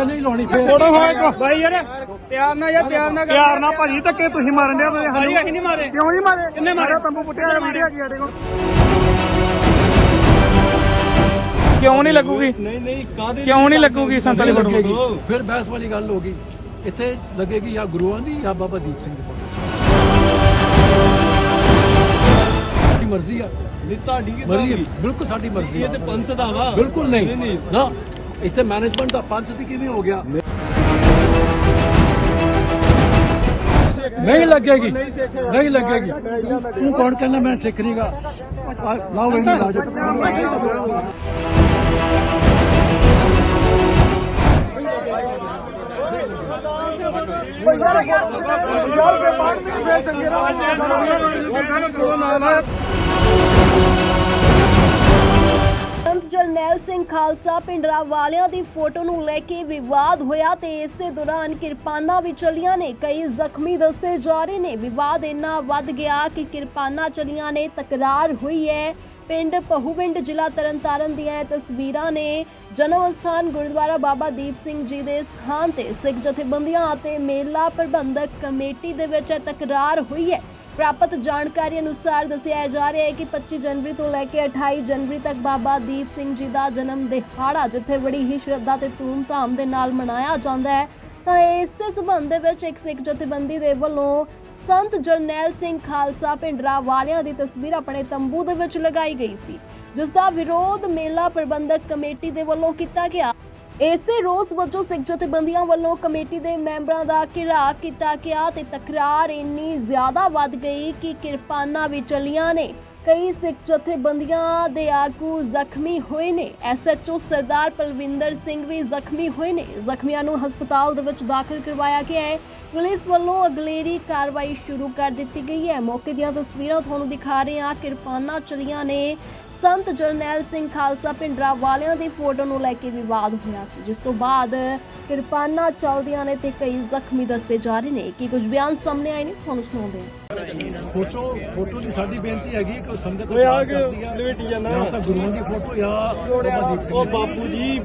ਨਹੀਂ ਲਾਉਣੀ ਫੇਰ ਫੋਟੋ ਹੋਇਆ ਇੱਕ। ਬਾਈ ਯਾਰ ਪਿਆਰ ਨਾਲ ਯਾਰ ਪਿਆਰ ਨਾਲ ਪਿਆਰ ਨਾਲ ਭਾਜੀ ਧੱਕੇ ਤੁਸੀਂ ਮਾਰਨ ਦੇ ਤੁਸੀਂ ਭਾਜੀ ਅਸੀਂ ਨਹੀਂ ਮਾਰੇ। ਕਿਉਂ ਨਹੀਂ ਮਾਰੇ? ਕਿੰਨੇ ਮਾਰੇ? ਤੰਬੂ ਪੁੱਟਿਆ ਵੀਡੀਓ ਕੀ ਸਾਡੇ ਕੋਲ? ਕਿਉਂ ਨਹੀਂ ਲੱਗੂਗੀ? ਨਹੀਂ ਨਹੀਂ ਕਾਦੇ ਕਿਉਂ ਨਹੀਂ ਲੱਗੂਗੀ? ਫੋਟੋ ਫਿਰ ਬਹਿਸ ਵਾਲੀ ਗੱਲ ਹੋਗੀ ਇੱਥੇ ਲੱਗੇਗੀ ਜਾਂ ਗੁਰੂਆਂ ਦੀ ਜਾਂ ਬਾਬਾ ਦੀਪ ਸਿੰਘ ਦੀ ਮਰਜ਼ੀ ਆ ਨਹੀਂ ਤੁਹਾਡੀ ਕਿਦਾਂ ਮਰਜ਼ੀ ਆ, ਬਿਲਕੁਲ ਸਾਡੀ ਮਰਜ਼ੀ ਇਹ ਆ ਤੇ ਪੰਥ ਦਾ ਵਾ ਬਿਲਕੁਲ ਨਹੀਂ, ਨਹੀਂ ਨਹੀਂ। ਨਾ ਇੱਥੇ ਮੈਨੇਜਮੈਂਟ ਦਾ ਪੰਥ ਦੀ ਕਿਵੇਂ ਹੋ ਗਿਆ ਨਹੀਂ ਲੱਗੇਗੀ ਨਹੀਂ ਲੱਗੇਗੀ ਤੂੰ ਕੌਣ ਕਹਿੰਦਾ ਮੈਂ ਸਿੱਖ ਨਹੀਂਗਾ ਲਾਓ ਇਹਨੂੰ ਲਾਜੋ ਸੰਤ ਜਰਨੈਲ ਸਿੰਘ ਖਾਲਸਾ ਪਿੰਡਰਾ ਵਾਲਿਆਂ ਦੀ ਫੋਟੋ ਨੂੰ ਲੈ ਕੇ ਵਿਵਾਦ ਹੋਇਆ ਤੇ ਇਸੇ ਦੌਰਾਨ ਕਿਰਪਾਨਾਂ ਵੀ ਚਲੀਆਂ ਨੇ। ਕਈ ਜ਼ਖਮੀ ਦੱਸੇ ਜਾ ਰਹੇ ਨੇ। ਵਿਵਾਦ ਇੰਨਾ ਵੱਧ ਗਿਆ ਕਿ ਕਿਰਪਾਨਾਂ ਚਲੀਆਂ ਨੇ, ਤਕਰਾਰ ਹੋਈ ਹੈ। ਪਿੰਡ ਪਹੂਵਿੰਡ ਜ਼ਿਲ੍ਹਾ ਤਰਨਤਾਰਨ ਦੀਆਂ ਇਹ ਤਸਵੀਰਾਂ ਨੇ। ਜਨਮ ਸਥਾਨ ਗੁਰਦੁਆਰਾ ਬਾਬਾ ਦੀਪ ਸਿੰਘ ਜੀ ਦੇ ਸਥਾਨ ਤੇ ਸਿੱਖ ਜਥੇਬੰਦੀਆਂ ਅਤੇ ਮੇਲਾ ਪ੍ਰਬੰਧਕ ਕਮੇਟੀ ਦੇ ਵਿੱਚ ਤਕਰਾਰ ਹੋਈ ਹੈ। ਪ੍ਰਾਪਤ ਜਾਣਕਾਰੀ ਅਨੁਸਾਰ ਦੱਸਿਆ ਜਾ ਰਿਹਾ ਹੈ ਕਿ 25 ਜਨਵਰੀ ਤੋਂ ਲੈ ਕੇ 28 ਜਨਵਰੀ ਤੱਕ ਬਾਬਾ ਦੀਪ ਸਿੰਘ ਜੀ ਦਾ ਜਨਮ ਦਿਹਾੜਾ, ਜਿੱਥੇ ਬੜੀ ਹੀ ਸ਼ਰਧਾ ਤੇ ਧੂਮਧਾਮ ਦੇ ਨਾਲ ਮਨਾਇਆ ਜਾਂਦਾ ਹੈ। ਤਾਂ ਇਸ ਸਬੰਧ ਦੇ ਵਿੱਚ ਇੱਕ ਸਿੱਖ ਜਥੇਬੰਦੀ ਦੇ ਵੱਲੋਂ ਸੰਤ ਜਰਨੈਲ ਸਿੰਘ ਖਾਲਸਾ ਪਿੰਡਰਾ ਵਾਲਿਆਂ ਦੀ ਤਸਵੀਰ ਆਪਣੇ ਤੰਬੂ ਦੇ ਵਿੱਚ ਲਗਾਈ ਗਈ ਸੀ, ਜਿਸ ਦਾ ਵਿਰੋਧ ਮੇਲਾ ਪ੍ਰਬੰਧਕ ਕਮੇਟੀ ਦੇ ਵੱਲੋਂ ਕੀਤਾ ਗਿਆ। ਇਸੇ ਰੋਸ ਵਜੋਂ ਸਿੱਖ ਜਥੇਬੰਦੀਆਂ ਵੱਲੋਂ ਕਮੇਟੀ ਦੇ ਮੈਂਬਰਾਂ ਦਾ ਘਿਰਾ ਕੀਤਾ ਗਿਆ ਤੇ ਤਕਰਾਰ ਇੰਨੀ ਜ਼ਿਆਦਾ ਵੱਧ ਗਈ ਕਿ ਕਿਰਪਾਨਾਂ ਵੀ ਚਲੀਆਂ ਨੇ। ਕਈ ਸਿੱਖ ਜਥੇਬੰਦੀਆਂ ਦੇ ਆਗੂ ਜ਼ਖਮੀ ਹੋਏ ਨੇ। ਐਸਐਚਓ ਸਰਦਾਰ ਪਲਵਿੰਦਰ ਸਿੰਘ ਵੀ ਜ਼ਖਮੀ ਹੋਏ ਨੇ। ਜ਼ਖਮੀਆਂ ਨੂੰ ਹਸਪਤਾਲ ਦੇ ਵਿੱਚ ਦਾਖਲ ਕਰਵਾਇਆ ਗਿਆ ਹੈ। ਪੁਲਿਸ ਵੱਲੋਂ ਅਗਲੇਰੀ ਕਾਰਵਾਈ ਸ਼ੁਰੂ ਕਰ ਦਿੱਤੀ ਗਈ ਹੈ। ਮੌਕੇ ਦੀਆਂ ਤਸਵੀਰਾਂ ਤੁਹਾਨੂੰ ਦਿਖਾ ਰਹੇ ਹਾਂ। ਕਿਰਪਾਨਾਂ ਚਲੀਆਂ ਨੇ। ਸੰਤ ਜਰਨੈਲ ਸਿੰਘ ਖਾਲਸਾ ਪਿੰਡਰਾ ਵਾਲਿਆਂ ਦੀ ਫੋਟੋ ਨੂੰ ਲੈ ਕੇ ਵਿਵਾਦ ਹੋਇਆ ਸੀ, ਜਿਸ ਤੋਂ ਬਾਅਦ ਕਿਰਪਾਨਾਂ ਚੱਲਦੀਆਂ ਨੇ ਤੇ ਕਈ ਜ਼ਖਮੀ ਦੱਸੇ ਜਾ ਰਹੇ ਨੇ। ਕਿ ਕੁਝ ਬਿਆਨ ਸਾਹਮਣੇ ਆਏ ਨੇ, ਤੁਹਾਨੂੰ ਸੁਣਾਉਂਦੇ ਹਾਂ। ਫੋਟੋ ਫੋਟੋ ਦੀ ਸਾਡੀ ਬੇਨਤੀ ਹੈਗੀ ਕਿ ਉਹ ਸੰਗਤ ਓਏ ਆ ਕੇ ਲਵੇਟੀ ਜਾਣਾ ਜਾਂ ਤਾਂ ਗੁਰੂਆਂ ਦੀ ਫੋਟੋ ਜਾਂ ਬਾਬਾ ਦੀਪ ਸਿੰਘ ਉਹ ਦੀ। ਬਾਪੂ ਜੀ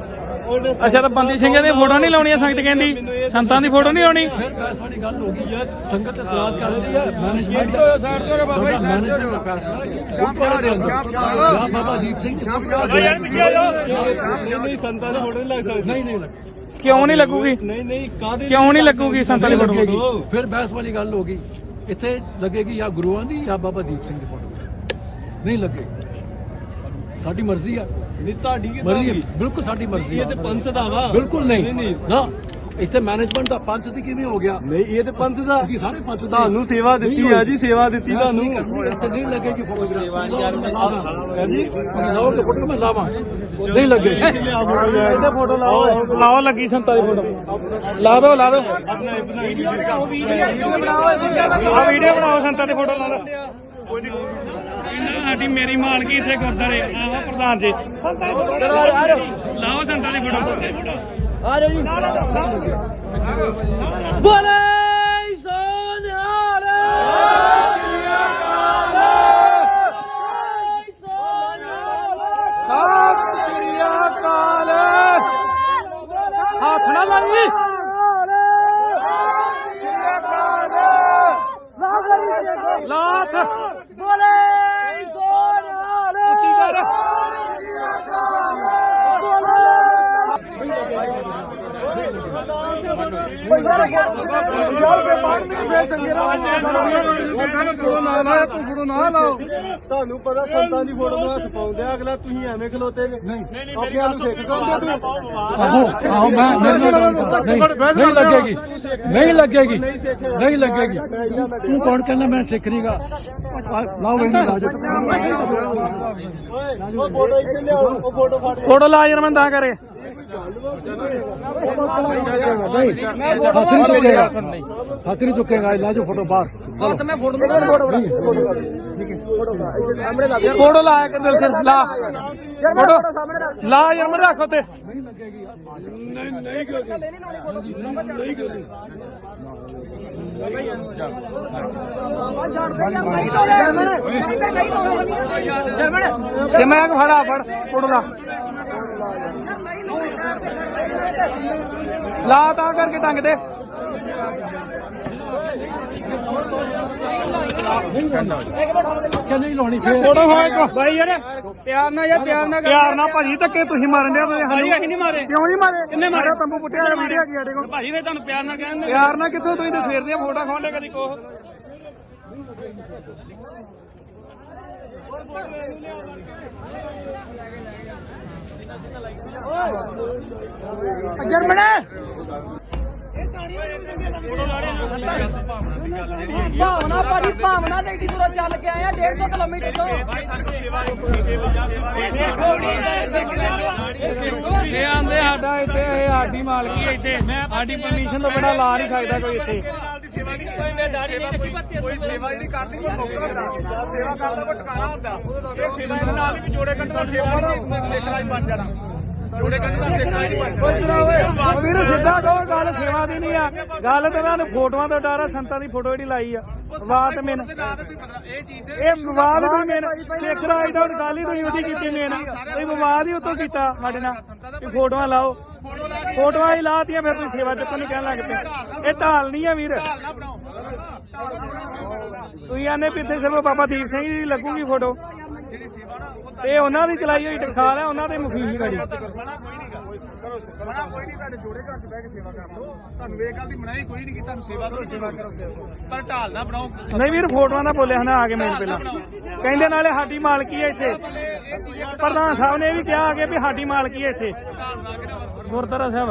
ਉਹਨੇ ਅੱਛਾ ਤਾਂ ਬੰਦੀ ਸਿੰਘਾਂ ਦੀ ਫੋਟੋ ਨਹੀਂ ਲਾਉਣੀ ਸੰਗਤ ਕਹਿੰਦੀ? ਸੰਤਾਂ ਦੀ ਫੋਟੋ ਨਹੀਂ ਲਾਉਣੀ? ਫਿਰ ਬਹਿਸ ਵਾਲੀ ਗੱਲ ਹੋ ਗਈ ਸੰਗਤ ਇਤਰਾਜ਼ ਕਰਦੀ ਹੈ ਮੈਨੇਜਮੈਂਟ ਦਾ ਮੈਨੇਜਮੈਂਟ ਦਾ ਫੈਸਲਾ ਉੱਪਰ ਦੇ ਅੰਦਰ। ਜਾਂ ਬਾਬਾ ਦੀਪ ਸਿੰਘ ਦੀ ਫੋਟੋ ਜਾਂ ਯਾਰ ਪਿੱਛੇ ਆ ਜਾਓ। ਨਹੀਂ ਨਹੀਂ ਸੰਤਾਂ ਦੀ ਫੋਟੋ ਨਹੀਂ ਲੱਗ ਸਕਦੀ। ਨਹੀਂ ਨਹੀਂ ਲੱਗੀ ਕਿਉਂ ਨਹੀਂ ਲੱਗੂਗੀ? ਨਹੀਂ ਨਹੀਂ ਕਾਦੇ ਕਿਉਂ ਨਹੀਂ ਲੱਗੂਗੀ ਸੰਤਾਂ ਦੀ ਫੋਟੋ? ਫਿਰ ਬਹਿਸ ਵਾਲੀ ਗੱਲ ਹੋ ਗਈ। ਇੱਥੇ ਲੱਗੇਗੀ ਜਾਂ ਗੁਰੂਆਂ ਦੀ ਜਾਂ ਬਾਬਾ ਦੀਪ ਸਿੰਘ ਦੀ ਫੋਟੋ। ਨਹੀਂ ਲੱਗੇਗੀ ਸਾਡੀ ਮਰਜ਼ੀ ਆ। ਨਹੀਂ ਤੁਹਾਡੀ ਕਿਦਾਂ ਮਰਜ਼ੀ ਆ, ਬਿਲਕੁਲ ਸਾਡੀ ਮਰਜ਼ੀ ਇਹ ਆ ਤੇ ਪੰਥ ਦਾ ਵਾ। ਬਿਲਕੁਲ ਨਹੀਂ। ਨਾ। ਇੱਥੇ ਮੈਨੇਜਮੈਂਟ ਦਾ ਪੰਥ ਦੀ ਕਿਵੇਂ ਹੋ ਗਿਆ? ਨਹੀਂ ਇਹ ਤੇ ਪੰਥ ਦਾ ਅਸੀਂ ਸਾਰੇ ਪੰਥ ਦੇ ਤੁਹਾਨੂੰ ਸੇਵਾ ਦਿੱਤੀ ਆ ਜੀ ਸੇਵਾ ਦਿੱਤੀ ਤੁਹਾਨੂੰ। ਇੱਥੇ ਨਹੀਂ ਲੱਗੇਗੀ ਫੋਟੋਗ੍ਰਾਫ ਸੇਵਾ ਯਾਰ ਹਾਂਜੀ। ਲਾਓ ਫੋਟੋ ਮੈਂ ਲਾਵਾਂ। ਨਹੀਂ ਇਹਦੇ ਫੋਟੋ ਲਾਓ ਲਾਓ। ਲੱਗੀ ਸੰਤਾਂ ਦੀ ਫੋਟੋ। ਲਾ ਦਿਓ ਲਾ ਦਿਓ। ਵੀਡੀਓ ਆ ਵੀਡੀਓ ਬਣਾਓ ਸੰਤਾਂ ਦੀ ਫੋਟੋ ਲਾ ਲਓ ਇਹਨਾਂ ਸਾਡੀ ਮੇਰੀ ਮਾਲਕੀ ਇੱਥੇ ਗੁਰਦਾਰੇ ਆਹੋ ਪ੍ਰਧਾਨ ਜੀ। ਲਾਓ ਸੰਤਾਂ ਦੀ ਫੋਟੋ। ਹੱਥ ਤੁਹਾਨੂੰ ਪਤਾ ਸੰਤਾਂ ਦੀ ਫੋਟੋ ਨੂੰ ਹੱਥ ਪਾਉਂਦੇ ਆ ਅਗਲਾ ਤੁਸੀਂ ਐਵੇਂ ਖਲੋਤੇ ਜੇ। ਨਹੀਂ ਆਪਿਆਂ ਨੂੰ ਸਿੱਖ ਕਹਿੰਦੇ ਤੂੰ ਆਹੋ ਆਹੋ ਮੈਂ ਨਹੀਂ ਨਹੀਂ ਲੱਗੇਗੀ। ਨਹੀਂ ਲੱਗੇਗੀ। ਨਹੀਂ ਲੱਗੇਗੀ। ਤੂੰ ਕੌਣ ਕਹਿੰਦਾ ਮੈਂ ਸਿੱਖ ਨਹੀਂਗਾ ਲਾਓ ਇਹਨੂੰ ਲਾਜੋ ਓਏ ਉਹ ਫੋਟੋ ਇੱਥੇ ਲਿਆਓ ਉਹ ਫੋਟੋ ਫੜ ਫੋਟੋ ਲਾ ਯਾਰ ਮੈਂ ਤਾਂ ਕਰੇ। ਹੱਥ ਨਹੀਂ ਚੁੱਕੇਗਾ ਹੱਥ ਨਹੀਂ ਚੁੱਕੇਗਾ ਲਾਜੋ ਫੋਟੋ ਬਾਹਰ। ਹੱਥ ਮੈਂ ਫੋਟੋ ਫੋਟੋ ਲਾ ਕੇ ਦਿਲ ਸੇ ਲਾ ਫੋਟੋ ਲਾ। ਯਾਰ ਮੈਂ ਰੱਖੋ। ਤੇ ਨਹੀਂ ਲੱਗੇਗੀ। ਯਾਰ ਤੇ ਮੈਂ ਫੜਾ ਫੜ। ਕੁੜਦਾ ਲਾ। ਤਾਂ ਕਰਕੇ ਟੰਗ ਦੇ। ਕਹਿੰਦੇ ਲਾਉਣੀ ਫੇਰ। ਫੋਟੋ ਹੋਏ ਕੋ ਬਾਈ ਯਾਰ ਪਿਆਰ ਨਾਲ ਯਾਰ ਪਿਆਰ ਨਾਲ ਪਿਆਰ ਨਾਲ ਭਾਜੀ ਧੱਕੇ ਤੁਸੀਂ ਮਾਰਨ ਦੇ ਤੁਸੀਂ ਭਾਜੀ ਅਸੀਂ ਨਹੀਂ ਮਾਰੇ। ਕਿਉਂ ਨਹੀਂ ਮਾਰੇ? ਕਿੰਨੇ ਮਾਰੇ? ਤੰਬੂ ਪੁੱਟਿਆ ਹੋਇਆ ਵੀਡੀਓ ਹੈਗੀ ਸਾਡੇ ਕੋਲ। ਭਾਜੀ ਫੇ ਤੁਹਾਨੂੰ ਪਿਆਰ ਨਾਲ ਕਹਿੰਦੇ ਪਿਆਰ ਨਾਲ ਕਿੱਥੋਂ ਤੁਸੀਂ ਤੇ ਸਵੇਰ ਦੀਆਂ ਫੋਟੋ ਖਾਉਂਦੇ ਕਦੀ ਕੋਹ? ਜਰਮਨ। ਭਾਵਨਾ ਭਾਜੀ ਭਾਵਨਾ ਏਡੀ ਦੂਰੋਂ ਚੱਲ ਕੇ ਆਇਆ 150 ਕਿਲੋਮੀਟਰ ਤੋਂ। ਇਹ ਆਂਦੇ ਸਾਡਾ ਇੱਥੇ ਇਹ ਸਾਡੀ ਮਾਲਕੀ ਇੱਥੇ। ਸਾਡੀ ਪਰਮਿਸ਼ਨ ਤੋਂ ਬੜਾ ਲਾ ਨਹੀਂ ਸਕਦਾ ਕੋਈ ਇੱਥੇ। ਕੋਈ ਸੇਵਾ ਨਹੀਂ ਕਰਦੀ ਕੋਈ ਨੌਕਰ ਹੁੰਦਾ। ਸੇਵਾ ਕਰਦਾ ਕੋਈ ਟਿਕਾਣਾ ਹੁੰਦਾ। ਇਹ ਸੇਵਾ ਇਹਦੇ ਨਾਲ ਵੀ ਜੋੜੇ ਕੱਢਣ ਦਾ ਸੇਵਾ ਨਹੀਂ ਸੇਖੜਾ ਹੀ ਬਣ ਜਾਣਾ। ਜੋੜੇ ਕੱਢਣ ਦਾ ਸੇਖੜਾ ਹੀ ਨਹੀਂ ਬਣਦਾ ਉਹ ਵੀਰ ਸਿੱਧਾ ਕਹੋ ਗੱਲ ਸੇਵਾ ਦੀ ਨਹੀਂ ਆ। ਗੱਲ ਤਾਂ ਇਹਨਾਂ ਨੇ ਫੋਟੋਆਂ ਤੋਂ ਡਰ ਆ ਸੰਤਾਂ ਦੀ ਫੋਟੋ ਜਿਹੜੀ ਲਾਈ ਆ। ਵਿਵਾਦ ਮੇਨ ਇਹ ਇਹ ਵਿਵਾਦ ਵੀ ਮੇਨ ਸਿੱਖ ਰਾਜ ਦਾ ਹੁਣ ਗੱਲ ਹੀ ਤੁਸੀਂ ਉਹਦੀ ਕੀਤੀ ਮੇਨ ਇਹ ਵਿਵਾਦ ਹੀ ਉਤੋਂ ਕੀਤਾ ਸਾਡੇ ਨਾਲ। ਕਿ ਫੋਟੋਆਂ ਲਾਓ। ਫੋਟੋਆਂ ਹੀ ਲਾਤੀਆਂ ਫਿਰ ਤੁਸੀਂ ਸੇਵਾ ਚੱਕਣ ਨੂੰ ਕਹਿਣ ਲੱਗ ਪਏ। ਇਹ ਢਾਲ ਨਹੀਂ ਆ ਵੀਰ। ਤੁਸੀਂ ਆਨੇ ਵੀ ਇੱਥੇ ਸਿਰਫ ਬਾਬਾ ਦੀਪ ਸਿੰਘ ਜੀ ਦੀ ਲੱਗੂਗੀ ਫੋਟੋ। ਤੇ ਉਹਨਾਂ ਦੀ ਚਲਾਈ ਹੋਈ ਟਕਸਾਲ ਹੈ ਉਹਨਾਂ ਦੇ ਮੁਖੀ ਸੀ ਗਾੜੀ ਨਹੀਂ ਕਰੋ ਮਨਾ ਕੋਈ ਨਹੀਂ ਤੁਹਾਡੇ ਜੋੜੇ ਘਰ ਚ ਬਹਿ ਕੇ ਸੇਵਾ ਕਰ ਲਓ। ਤੁਹਾਨੂੰ ਇਹ ਗੱਲ ਦੀ ਮਨਾਹੀ ਕੋਈ ਨਹੀਂ ਕਿ ਤੁਹਾਨੂੰ ਸੇਵਾ ਕਰੋ ਸੇਵਾ ਕਰੋ। ਪਰ ਢਾਲ ਨਾ ਬਣਾਓ। ਨਹੀਂ ਵੀਰ ਫੋਟੋਆਂ ਦਾ ਬੋਲੇ ਹਨਾ ਆ ਕੇ ਮੈਨੂੰ ਪਹਿਲਾਂ। ਕਹਿੰਦੇ ਨਾਲੇ ਸਾਡੀ ਮਾਲਕੀ ਹੈ ਇੱਥੇ। ਪ੍ਰਧਾਨ ਸਾਹਿਬ ਨੇ ਇਹ ਵੀ ਕਿਹਾ ਅੱਗੇ ਵੀ ਸਾਡੀ ਮਾਲਕੀ ਹੈ ਇੱਥੇ। ਗੁਰਦੁਆਰਾ ਸਾਹਿਬ।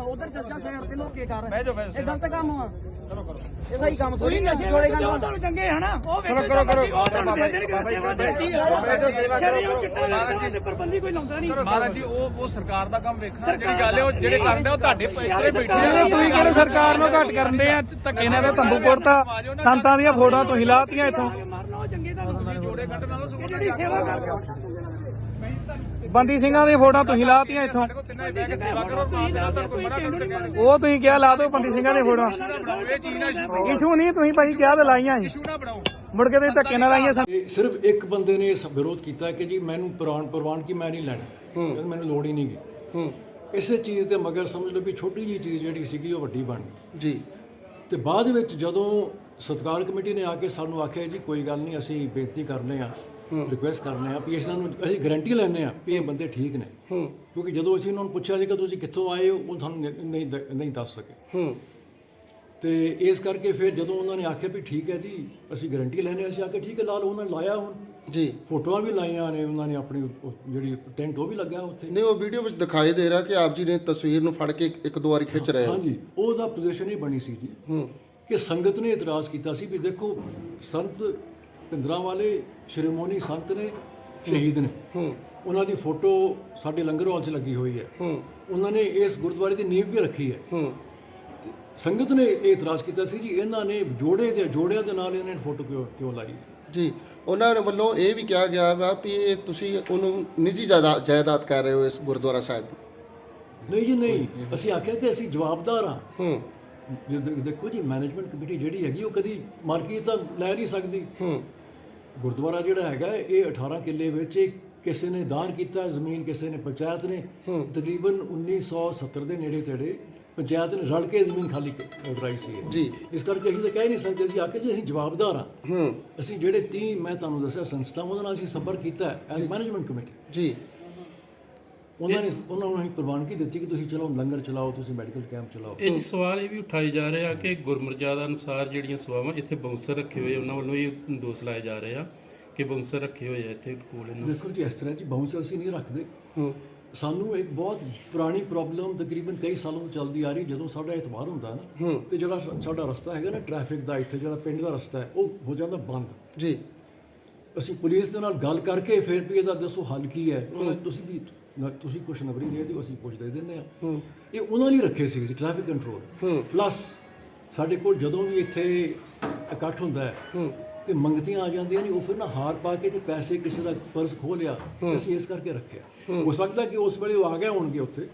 ਉਧਰ ਜੱਜਾ ਸਾਈਡ ਤੇ ਲੋਕੇ ਕਰ ਇਹ ਗਲਤ ਕੰਮ ਆ। ਕਰੋ ਕਰੋ ਇਹ ਸਹੀ ਕੰਮ ਥੋੜੀ ਨਸ਼ੇ ਜੋੜੇ ਕੰਮ। ਤੁਹਾਨੂੰ ਚੰਗੇ ਹਨਾ ਉਹ ਕਰੋ ਕਰੋ ਕਰੋ ਉਹ ਤੁਹਾਨੂੰ ਦੇ ਦੇਣਗੇ ਸੇਵਾ ਬੈਠੀ ਆ ਬੈਠੋ ਸੇਵਾ ਕਰੋ ਕਰੋ। ਮਹਾਰਾਜ ਜੀ ਪ੍ਰਬੰਧੀ ਕੋਈ ਲਾਉਂਦਾ ਨਹੀਂ। ਮਹਾਰਾਜ ਜੀ ਉਹ ਉਹ ਸਰਕਾਰ ਦਾ ਕੰਮ ਵੇਖਣਾ। ਜਿਹੜੀ ਗੱਲ ਹੈ ਉਹ ਜਿਹੜੇ ਕਰਦੇ ਆ ਉਹ ਤੁਹਾਡੇ ਇੱਥੇ ਬੈਠੇ ਆ। ਤੁਸੀਂ ਕਿਹੜੇ ਸਰਕਾਰ ਨੂੰ ਘੱਟ ਕਰਨ ਦੇ ਆ। ਧੱਕੇ ਨਾਲ ਤਾਂ ਤੰਬੂ ਸੰਤਾਂ ਦੀਆਂ ਫੋਟੋਆਂ ਤੁਸੀਂ ਲਾਤੀਆਂ ਇੱਥੋਂ। ਜੋੜੇ ਨਾਲੋਂ ਬੰਦੀ ਸਿੰਘਾਂ ਦੀਆਂ ਫੋਟੋਆਂ ਤੁਸੀਂ ਲਾਤੀਆਂ ਇੱਥੋਂ। ਕੇ ਉਹ ਤੁਸੀਂ ਕਿਹਾ ਲਾ ਦਿਓ ਬੰਦੀ ਸਿੰਘਾਂ ਦੀਆਂ ਫੋਟੋਆਂ। ਇਸ਼ੂ ਨਹੀਂ ਤੁਸੀਂ ਭਾਈ ਕਿਹਾ ਤੇ ਲਾਈਆਂ ਸੀ। ਇਸ਼ੂ ਨਾ ਬਣਾਓ। ਮੁੜ ਕੇ ਤੇ ਧੱਕੇ ਨਾਲ ਸਨ। ਇਹ ਸਿਰਫ ਇੱਕ ਬੰਦੇ ਨੇ ਇਸ ਵਿਰੋਧ ਕੀਤਾ ਕਿ ਜੀ ਮੈਨੂੰ ਪ੍ਰਵਾਨ ਪ੍ਰਵਾਨਗੀ ਮੈਂ ਨਹੀਂ ਲੈਣੀ। ਮੈਨੂੰ ਲੋੜ ਹੀ ਨਹੀਂ ਗੀ ਇਸੇ ਚੀਜ਼ ਦੇ ਮਗਰ ਸਮਝ ਲਓ ਵੀ ਛੋਟੀ ਜੀ ਚੀਜ਼ ਜਿਹੜੀ ਸੀਗੀ ਉਹ ਵੱਡੀ ਬਣ ਗਈ। ਜੀ। ਤੇ ਬਾਅਦ ਵਿੱਚ ਜਦੋਂ ਸਤਕਾਰ ਕਮੇਟੀ ਨੇ ਆ ਕੇ ਸਾਨੂੰ ਆਖਿਆ ਜੀ ਕੋਈ ਗੱਲ ਨਹੀਂ ਅਸੀਂ ਬੇਨਤੀ ਕਰਨੇ ਆ ਰਿਕੁਐਸਟ ਕਰਨੇ ਆ ਵੀ ਇਸ ਨੂੰ ਅਸੀਂ ਗਾਰੰਟੀ ਲੈਣੇ ਆ ਵੀ ਇਹ ਬੰਦੇ ਠੀਕ ਨੇ। ਕਿਉਂਕਿ ਜਦੋਂ ਅਸੀਂ ਉਹਨਾਂ ਨੂੰ ਪੁੱਛਿਆ ਸੀ ਕਿ ਤੁਸੀਂ ਕਿੱਥੋਂ ਆਏ ਹੋ ਉਹ ਸਾਨੂੰ ਨਹੀਂ- ਨਹੀਂ ਦੱਸ ਸਕੇ। ਤੇ ਇਸ ਕਰਕੇ ਫਿਰ ਜਦੋਂ ਉਹਨਾਂ ਨੇ ਆਖਿਆ ਵੀ ਠੀਕ ਹੈ ਜੀ ਅਸੀਂ ਗਾਰੰਟੀ ਲੈਣੇ ਅਸੀਂ ਆਖਿਆ ਠੀਕ ਹੈ ਲਾ ਲਓ ਉਹਨਾਂ ਨੇ ਲਾਇਆ ਹੁਣ। ਜੀ। ਫੋਟੋਆਂ ਵੀ ਲਾਈਆਂ ਨੇ ਉਹਨਾਂ ਨੇ ਆਪਣੀ ਜਿਹੜੀ ਟੈਂਟ ਉਹ ਵੀ ਲੱਗਿਆ ਉੱਥੇ। ਨਹੀਂ ਉਹ ਵੀਡੀਓ ਵਿੱਚ ਦਿਖਾਈ ਦੇ ਰਿਹਾ ਕਿ ਆਪ ਜੀ ਨੇ ਤਸਵੀਰ ਨੂੰ ਫੜ ਕੇ ਇੱਕ- ਦੋ ਵਾਰੀ ਖਿੱਚ ਰਹੇ ਹੋ। ਹਾਂਜੀ ਉਹਦਾ ਪੋਜੀਸ਼ਨ ਹੀ ਬਣੀ ਸੀ ਜੀ। ਹੂੰ। ਕਿ ਸੰਗਤ ਨੇ ਇਤਰਾਜ਼ ਕੀਤਾ ਸੀ ਵੀ ਦੇਖੋ ਸੰਤ ਪਿੰਦਰਾ ਵਾਲੇ ਸ਼੍ਰੋਮਣੀ ਸੰਤ ਨੇ ਸ਼ਹੀਦ ਨੇ। ਹੂੰ ਉਹਨਾਂ ਦੀ ਫੋਟੋ ਸਾਡੇ ਲੰਗਰ ਹਾਲ 'ਚ ਲੱਗੀ ਹੋਈ ਹੈ। ਹੂੰ। ਉਹਨਾਂ ਨੇ ਇਸ ਗੁਰਦੁਆਰੇ ਦੀ ਨੀਂਹ ਵੀ ਰੱਖੀ ਹੈ। ਹੂੰ। ਸੰਗਤ ਨੇ ਇਹ ਇਤਰਾਜ਼ ਕੀਤਾ ਸੀ ਜੀ ਇਹਨਾਂ ਨੇ ਜੋੜੇ ਦੇ ਜੋੜਿਆਂ ਦੇ ਨਾਲ ਇਹਨਾਂ ਨੇ ਫੋਟੋ ਕਿਉਂ ਕਿਉਂ ਲਾਈ ਜੀ ਉਹਨਾਂ ਦੇ ਵੱਲੋਂ ਇਹ ਵੀ ਕਿਹਾ ਗਿਆ ਵਾ ਵੀ ਇਹ ਤੁਸੀਂ ਉਹਨੂੰ ਨਿੱਜੀ ਜਾਇਦਾਦ ਜਾਇਦਾਦ ਕਰ ਰਹੇ ਹੋ ਇਸ ਗੁਰਦੁਆਰਾ ਸਾਹਿਬ। ਨਹੀਂ ਜੀ ਨਹੀਂ। ਅਸੀਂ ਆਖਿਆ ਕਿ ਅਸੀਂ ਜਵਾਬਦਾਰ ਹਾਂ। ਦੇਖੋ ਜੀ ਮੈਨੇਜਮੈਂਟ ਕਮੇਟੀ ਜਿਹੜੀ ਹੈਗੀ ਉਹ ਕਦੀ ਮਾਲਕੀ ਤਾਂ ਲੈ ਨਹੀਂ ਸਕਦੀ। ਹੂੰ। ਗੁਰਦੁਆਰਾ ਜਿਹੜਾ ਹੈਗਾ ਇਹ 18 ਕਿੱਲੇ ਵਿੱਚ ਕਿਸੇ ਨੇ ਦਾਨ ਕੀਤਾ ਜ਼ਮੀਨ ਕਿਸੇ ਨੇ ਪੰਚਾਇਤ ਨੇ। ਤਕਰੀਬਨ 1970 ਦੇ ਨੇੜੇ ਤੇੜੇ ਪੰਚਾਇਤ ਨੇ ਰਲ ਕੇ ਜ਼ਮੀਨ ਖਾਲੀ ਕਰਾਈ ਸੀ। ਜੀ। ਇਸ ਕਰਕੇ ਅਸੀਂ ਤਾਂ ਕਹਿ ਨਹੀਂ ਸਕਦੇ ਅਸੀਂ ਆਖੇ ਜੀ ਅਸੀਂ ਜਵਾਬਦਾਰ ਹਾਂ। ਹੂੰ। ਅਸੀਂ ਜਿਹੜੇ 30 ਮੈਂ ਤੁਹਾਨੂੰ ਦੱਸਿਆ ਸੰਸਥਾ ਉਹਦੇ ਨਾਲ ਅਸੀਂ ਸੰਪਰਕ ਕੀਤਾ ਐਜ਼ ਮੈਨੇਜਮੈਂਟ ਕਮੇਟੀ ਜੀ। ਉਹਨਾਂ ਨੇ ਉਹਨਾਂ ਨੂੰ ਅਸੀਂ ਪ੍ਰਵਾਨਗੀ ਦਿੱਤੀ ਕਿ ਤੁਸੀਂ ਚਲੋ ਲੰਗਰ ਚਲਾਓ ਤੁਸੀਂ ਮੈਡੀਕਲ ਕੈਂਪ ਚਲਾਓ। ਇਹ ਜੀ ਸਵਾਲ ਇਹ ਵੀ ਉਠਾਏ ਜਾ ਰਹੇ ਕਿ ਗੁਰਮਰਜ਼ਾਦਾ ਅਨੁਸਾਰ ਜਿਹੜੀਆਂ ਸੇਵਾਵਾਂ ਇੱਥੇ ਬਾਉਂਸਰ ਰੱਖੇ ਹੋਏ ਉਹਨਾਂ ਵੱਲੋਂ ਇਹ ਦੋਸ਼ ਲਾਏ ਜਾ ਰਹੇ ਆ ਕਿ ਬਾਉਂਸਰ ਰੱਖੇ ਹੋਏ ਆ ਇੱਥੇ ਕੋਲ ਇਹਨਾਂ ਦੇਖੋ ਜੀ ਇਸ ਤਰ੍ਹਾਂ ਜੀ ਬਾਉਂਸਰ ਅਸੀਂ ਨਹੀਂ ਰੱਖਦੇ। ਸਾਨੂੰ ਇੱਕ ਬਹੁਤ ਪੁਰਾਣੀ ਪ੍ਰੋਬਲਮ ਤਕਰੀਬਨ ਕਈ ਸਾਲਾਂ ਤੋਂ ਚੱਲਦੀ ਆ ਰਹੀ ਜਦੋਂ ਸਾਡਾ ਇਤਵਾਰ ਹੁੰਦਾ ਨਾ ਤੇ ਜਿਹੜਾ ਸਾਡਾ ਰਸਤਾ ਹੈਗਾ ਨਾ ਟ੍ਰੈਫਿਕ ਦਾ ਇੱਥੇ ਜਿਹੜਾ ਪਿੰਡ ਦਾ ਰਸਤਾ ਹੈ ਉਹ ਹੋ ਜਾਂਦਾ ਬੰਦ। ਜੀ। ਅਸੀਂ ਪੁਲਿਸ ਦੇ ਨਾਲ ਗੱਲ ਕਰਕੇ ਫਿਰ ਵੀ ਇਹਦਾ ਦੱਸੋ ਹੱਲ ਕੀ ਹੈ। ਤੁਸੀਂ ਵੀ ਨ- ਤੁਸੀਂ ਕੁਛ ਨਵਰੀ ਦੇ ਦਿਓ ਅਸੀਂ ਕੁਛ ਦੇ ਦਿੰਦੇ ਆ ਇਹ ਉਹਨਾਂ ਨੇ ਰੱਖੇ ਸੀ ਟ੍ਰੈਫਿਕ ਕੰਟਰੋਲ ਪਲੱਸ ਸਾਡੇ ਕੋਲ ਜਦੋਂ ਵੀ ਇੱਥੇ ਇਕੱਠ ਹੁੰਦਾ ਹੈ ਤੇ ਮੰਗਤੀਆਂ ਆ ਜਾਂਦੀਆਂ ਨੇ ਉਹ ਫਿਰ ਨਾ ਹਾਰ ਪਾ ਕੇ ਤੇ ਪੈਸੇ ਕਿਸੇ ਦਾ ਪਰਸ ਖੋਹ ਲਿਆ ਅਸੀਂ ਇਸ ਕਰਕੇ ਰੱਖਿਆ। ਹੋ। ਸਕਦਾ ਕਿ ਉਸ ਵੇਲੇ ਉਹ ਆ ਗਏ ਹੋਣਗੇ ਉੱਥੇ।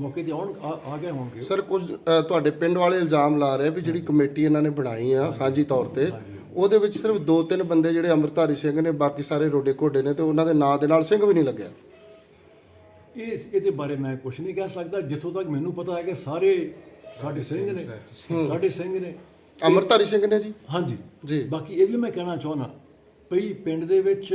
ਮੌਕੇ ਤੇ ਆਉਣ ਆ ਆ ਗਏ ਹੋਣਗੇ। ਸਰ ਕੁਝ ਤੁਹਾਡੇ ਪਿੰਡ ਵਾਲੇ ਇਲਜ਼ਾਮ ਲਾ ਰਹੇ ਵੀ ਜਿਹੜੀ ਕਮੇਟੀ ਇਹਨਾਂ ਨੇ ਬਣਾਈ ਆ ਸਾਂਝੀ ਤੌਰ ਤੇ। ਉਹਦੇ ਵਿੱਚ ਸਿਰਫ ਦੋ ਤਿੰਨ ਬੰਦੇ ਜਿਹੜੇ ਅੰਮ੍ਰਿਤਧਾਰੀ ਸਿੰਘ ਨੇ ਬਾਕੀ ਸਾਰੇ ਰੋਡੇ ਘੋਡੇ ਨੇ ਤੇ ਉਹਨਾਂ ਦੇ ਨਾਂ ਦੇ ਨਾਲ ਸਿੰਘ ਵੀ ਨਹੀਂ ਲੱਗਿਆ। ਇਹ ਇਹਦੇ ਬਾਰੇ ਮੈਂ ਕੁਝ ਨਹੀਂ ਕਹਿ ਸਕਦਾ। ਜਿੱਥੋਂ ਤੱਕ ਮੈਨੂੰ ਪਤਾ ਹੈ ਕਿ ਸਾਰੇ ਸਾਡੇ ਸਿੰਘ ਨੇ ਸਾਡੇ ਸਿੰਘ ਨੇ ਅੰਮ੍ਰਿਤਧਾਰੀ ਸਿੰਘ ਨੇ ਜੀ? ਹਾਂਜੀ। ਜੀ। ਬਾਕੀ ਇਹ ਵੀ ਮੈਂ ਕਹਿਣਾ ਚਾਹੁੰਦਾ ਭਈ ਪਿੰਡ ਦੇ ਵਿੱਚ